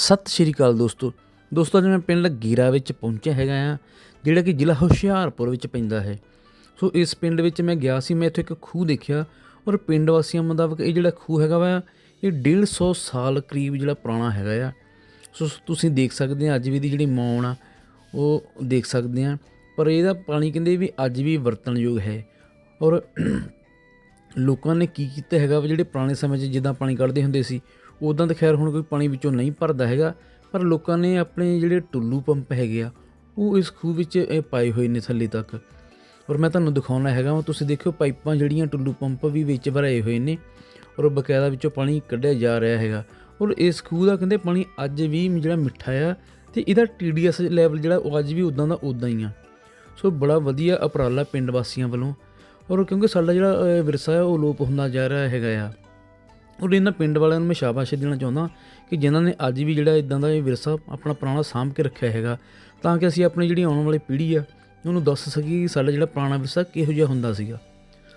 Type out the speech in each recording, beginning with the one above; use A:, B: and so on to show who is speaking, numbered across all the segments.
A: ਸਤਿ ਸ਼੍ਰੀ ਅਕਾਲ ਦੋਸਤੋ। ਦੋਸਤੋ, ਅੱਜ ਮੈਂ ਪਿੰਡ ਗੀਰਾ ਵਿੱਚ ਪਹੁੰਚਿਆ ਹੈਗਾ ਆ ਜਿਹੜਾ ਕਿ ਜ਼ਿਲ੍ਹਾ ਹੁਸ਼ਿਆਰਪੁਰ ਵਿੱਚ ਪੈਂਦਾ ਹੈ। ਸੋ, ਇਸ ਪਿੰਡ ਵਿੱਚ ਮੈਂ ਗਿਆ ਸੀ, ਮੈਂ ਇੱਥੇ ਇੱਕ ਖੂਹ ਦੇਖਿਆ ਔਰ ਪਿੰਡ ਵਾਸੀਆਂ ਮੁਤਾਬਕ ਇਹ ਜਿਹੜਾ ਖੂਹ ਹੈਗਾ ਵਾ, ਇਹ 150 ਸਾਲ ਕਰੀਬ ਜਿਹੜਾ ਪੁਰਾਣਾ ਹੈਗਾ ਆ। ਸੋ ਤੁਸੀਂ ਦੇਖ ਸਕਦੇ ਆ ਅੱਜ ਵੀ ਦੀ ਜਿਹੜੀ ਮੌਣ ਆ, ਉਹ ਦੇਖ ਸਕਦੇ ਆ ਪਰ ਇਹਦਾ ਪਾਣੀ ਕਹਿੰਦੇ ਵੀ ਅੱਜ ਵੀ ਵਰਤਣਯੋਗ ਹੈ। ਔਰ ਲੋਕਾਂ ਨੇ ਕੀ ਕੀਤਾ ਹੈਗਾ ਵਾ, ਜਿਹੜੇ ਪੁਰਾਣੇ ਸਮੇਂ 'ਚ ਜਿੱਦਾਂ ਪਾਣੀ ਕੱਢਦੇ ਹੁੰਦੇ ਸੀ ਉਦਾਂ ਤਾਂ ਖੈਰ ਹੁਣ ਕੋਈ ਪਾਣੀ ਵਿੱਚੋਂ ਨਹੀਂ ਭਰਦਾ ਹੈਗਾ, ਪਰ ਲੋਕਾਂ ਨੇ ਆਪਣੇ ਜਿਹੜੇ ਟੁੱਲੂ ਪੰਪ ਹੈਗੇ ਆ, ਉਹ ਇਸ ਖੂਹ ਵਿੱਚ ਇਹ ਪਾਏ ਹੋਏ ਨੇ ਥੱਲੇ ਤੱਕ। ਔਰ ਮੈਂ ਤੁਹਾਨੂੰ ਦਿਖਾਉਣਾ ਹੈਗਾ ਵਾ, ਤੁਸੀਂ ਦੇਖਿਓ ਪਾਈਪਾਂ ਜਿਹੜੀਆਂ ਟੁੱਲੂ ਪੰਪ ਵੀ ਵਿੱਚ ਭਰਾਏ ਹੋਏ ਨੇ, ਔਰ ਬਕਾਇਦਾ ਵਿੱਚੋਂ ਪਾਣੀ ਕੱਢਿਆ ਜਾ ਰਿਹਾ ਹੈਗਾ। ਔਰ ਇਸ ਖੂਹ ਦਾ ਕਹਿੰਦੇ ਪਾਣੀ ਅੱਜ ਵੀ ਜਿਹੜਾ ਮਿੱਠਾ ਆ, ਤੇ ਇਹਦਾ TDS ਲੈਵਲ ਜਿਹੜਾ ਉਹ ਅੱਜ ਵੀ ਉਦਾਂ ਦਾ ਉਦਾਂ ਹੀ ਆ। ਸੋ ਬੜਾ ਵਧੀਆ ਅਪਰਾਲਾ ਪਿੰਡ ਵਾਸੀਆਂ ਵੱਲੋਂ, ਔਰ ਕਿਉਂਕਿ ਸਾਡਾ ਜਿਹੜਾ ਵਿਰਸਾ ਹੈ ਉਹ ਲੋਪ ਹੁੰਦਾ ਜਾ ਰਿਹਾ ਹੈਗਾ ਆ। ਔਰ ਇਹਨਾਂ ਪਿੰਡ ਵਾਲਿਆਂ ਨੂੰ ਮੈਂ ਸ਼ਾਬਾਸ਼ ਦੇਣਾ ਚਾਹੁੰਦਾ ਕਿ ਜਿਨ੍ਹਾਂ ਨੇ ਅੱਜ ਵੀ ਜਿਹੜਾ ਇਦਾਂ ਦਾ ਇਹ ਵਿਰਸਾ ਆਪਣਾ ਪੁਰਾਣਾ ਸਾਂਭ ਕੇ ਰੱਖਿਆ ਹੈਗਾ, ਤਾਂ ਕਿ ਅਸੀਂ ਆਪਣੀ ਜਿਹੜੀ ਆਉਣ ਵਾਲੀ ਪੀੜ੍ਹੀ ਆ, ਉਹਨੂੰ ਦੱਸ ਸਕੀਏ ਕਿ ਸਾਡਾ ਜਿਹੜਾ ਪੁਰਾਣਾ ਵਿਰਸਾ ਕਿਹੋ ਜਿਹਾ ਹੁੰਦਾ ਸੀਗਾ।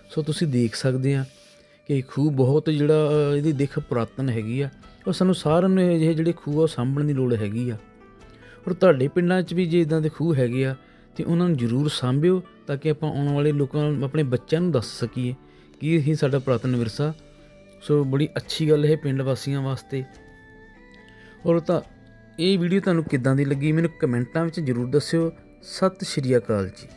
A: ਸੋ ਤੁਸੀਂ ਦੇਖ ਸਕਦੇ ਆ ਕਿ ਖੂਹ ਬਹੁਤ ਜਿਹੜਾ ਇਹਦੀ ਦਿੱਖ ਪੁਰਾਤਨ ਹੈਗੀ ਆ, ਔਰ ਸਾਨੂੰ ਸਾਰਿਆਂ ਨੂੰ ਇਹ ਜਿਹੜੇ ਖੂਹ ਆ ਉਹ ਸਾਂਭਣ ਦੀ ਲੋੜ ਹੈਗੀ ਆ। ਔਰ ਤੁਹਾਡੇ ਪਿੰਡਾਂ 'ਚ ਵੀ ਜੇ ਇਦਾਂ ਦੇ ਖੂਹ ਹੈਗੇ ਆ, ਤੇ ਉਹਨਾਂ ਨੂੰ ਜ਼ਰੂਰ ਸਾਂਭਿਓ ਤਾਂ ਕਿ ਆਪਾਂ ਆਉਣ ਵਾਲੇ ਲੋਕਾਂ ਨੂੰ, ਆਪਣੇ ਬੱਚਿਆਂ ਨੂੰ ਦੱਸ ਸਕੀਏ ਕਿ ਇਹ ਸਾਡਾ ਪੁਰਾਤਨ ਵਿਰਸਾ ਸੋ ਬੜੀ ਅੱਛੀ ਗੱਲ ਹੈ ਪਿੰਡ ਵਾਸੀਆਂ ਵਾਸਤੇ। ਔਰ ਤਾਂ ਇਹ ਵੀਡੀਓ ਤੁਹਾਨੂੰ ਕਿੱਦਾਂ ਦੀ ਲੱਗੀ ਮੈਨੂੰ ਕਮੈਂਟਾਂ ਵਿੱਚ ਜ਼ਰੂਰ ਦੱਸਿਓ। ਸਤਿ ਸ਼੍ਰੀ ਅਕਾਲ ਜੀ।